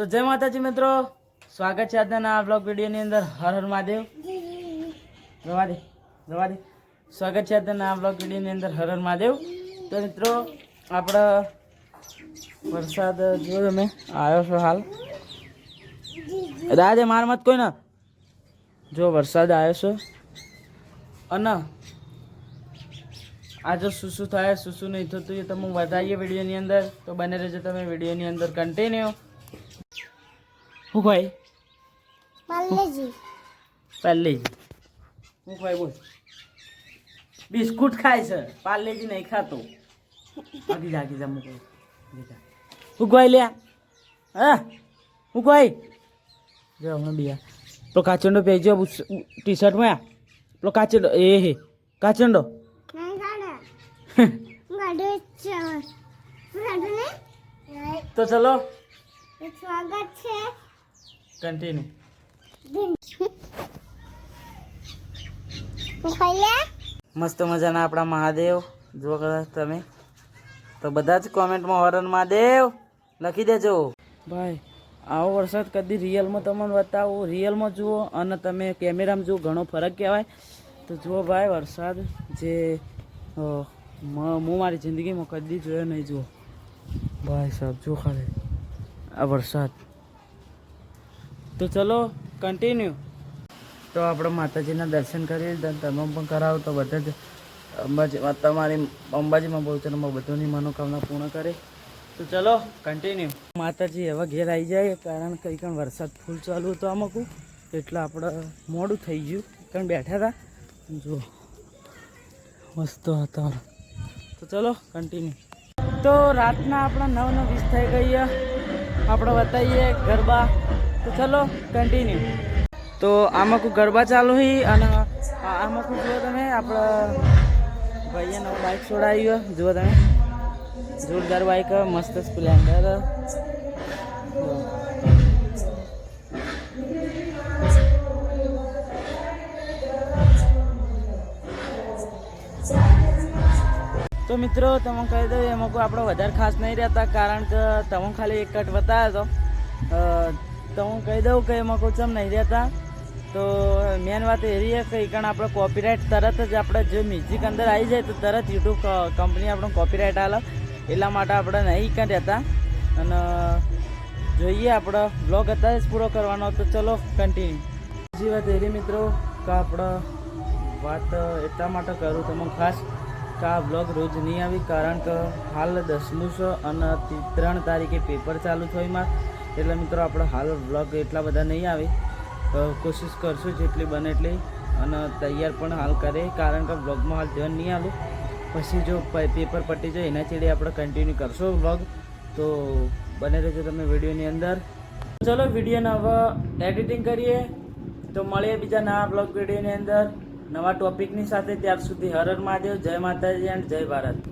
તો જય માતાજી મિત્રો. સ્વાગત છે આજના આ બ્લોગ વિડીયોની અંદર. હર હર મહાદેવ. જવા દે સ્વાગત છે આજના આ બ્લોગ વિડીયોની અંદર. હર હર મહાદેવ. તો મિત્રો, આપણે વરસાદ જો તમે, આવ્યો છો હાલ. રાજે માર મત કોઈ ના જો વરસાદ આવ્યો છે. અને આજે શું શું થાય, શું શું નહીં થતું એ તમે વધારીએ વિડીયોની અંદર. તો બને રહેજો તમે વિડીયોની અંદર કન્ટિન્યુ શું ભાઈ પાર્લેજી. પાર્લેજી. શું ખાય બોલ. બિસ્કુટ ખાય છે. પાર્લેજી નહીં ખાતો. આગી જા આગી જા મૂકો. શું ખાય લ્યા? હા? શું ખાય જો હમણાં બીયા પેલો કાચંડો પહેરજો ટી શર્ટમાં પેલો કાચંડો એ હે કાચંડો તો ચલો. સ્વાગત છે. કન્ટિન્યુ મસ્ત મજાના આપણા મહાદેવ. જો કદાચ તમે. તો બધા જ કોમેન્ટમાં હરણ મહાદેવ લખી દેજો. ભાઈ આવો વરસાદ કદી રિયલમાં તમને બતાવો. રિયલમાં જુઓ અને તમે કેમેરામાં જુઓ ઘણો ફરક કહેવાય. તો જુઓ ભાઈ વરસાદ જે મ- હું મારી જિંદગીમાં કદી જોયો નહીં જુઓ. ભાઈ સાહેબ જુઓ ખાલી. આ વરસાદ. તો ચલો કન્ટિન્યુ તો આપણે માતાજીના દર્શન કરી લીધા તમે પણ કરાવો, તો બધા જ અંબાજીમાં તમારી અંબાજીમાં પહોંચવામાં બધોની મનોકામના પૂર્ણ કરે. તો ચલો કન્ટિન્યુ માતાજી એવા ઘેર આવી જાય, કારણ કંઈ કંઈ વરસાદ ફૂલ ચાલુ હતો આમાં એટલે આપણે મોડું થઈ ગયું. કારણ બેઠા હતા. જુઓ, મસ્ત વાતાવરણ. તો ચલો કન્ટિન્યુ તો રાતના આપણા નવ નવ વીસ થઈ ગઈ આપણે બતાવીએ, ગરબા. તો ચલો કન્ટિન્યુ તો આમાં કોઈ ગરબા ચાલુ હી? અને આમાં કોઈ જુઓ તમે, આપણા ભાઈએ નવું બાઇક છોડાવ્યો. જુઓ તમે. જોરદાર બાઇક મસ્ત સ્પ્લેન્ડર તો મિત્રો તમે કહી દઉં, એમાં કોઈ આપણે વધારે ખાસ નહીં રહેતા, કારણ કે તમે ખાલી એક કટ બતાવ્યો હતો. તો હું કહી દઉં કે એમાં કોઈ ચમ નહીં રહેતા. તો મેન વાત એ રહી કે કારણ આપણે કોપીરાઇટ તરત જ આપણે જો મ્યુઝિક અંદર આવી જાય તો તરત યુટ્યુબ કંપની આપણને કોપીરાઇટ આલે. એટલા માટે આપણે નહીં કાંઈ રહેતા. અને જોઈએ આપણો બ્લોગ અત્યારે જ પૂરો કરવાનો તો ચલો કન્ટિન્યુ બીજી વાત એ મિત્રો કે આપણે વાત એટલા માટે કરું તમને ખાસ કે આ બ્લોગ રોજ નહીં આવી કારણ કે હાલ દસમું છે અને ત્રણ તારીખે પેપર ચાલુ થયું માં એટલે મિત્રો આપણે હાલ વ્લોગ એટલા બધા નહીં આવે. તો કોશિશ કરશું જેટલી બને એટલી. અને તૈયાર પણ હાલ કરે કારણ કે વ્લોગમાં હાલ ધ્યાન નહીં આલું. પછી જો પેપર પટી જાય એના છેડે આપણે કન્ટિન્યુ કરશો વ્લોગ તો બને રહેજો તમે વિડીયોની અંદર. ચલો વિડીયોને હવે એડિટિંગ કરીએ. તો મળીએ બીજા નવા બ્લોગ વિડીયોની અંદર. નવા ટોપિકની સાથે, ત્યાર સુધી હરર હર મહાદેવ. જય માતાજી એન્ડ જય ભારત.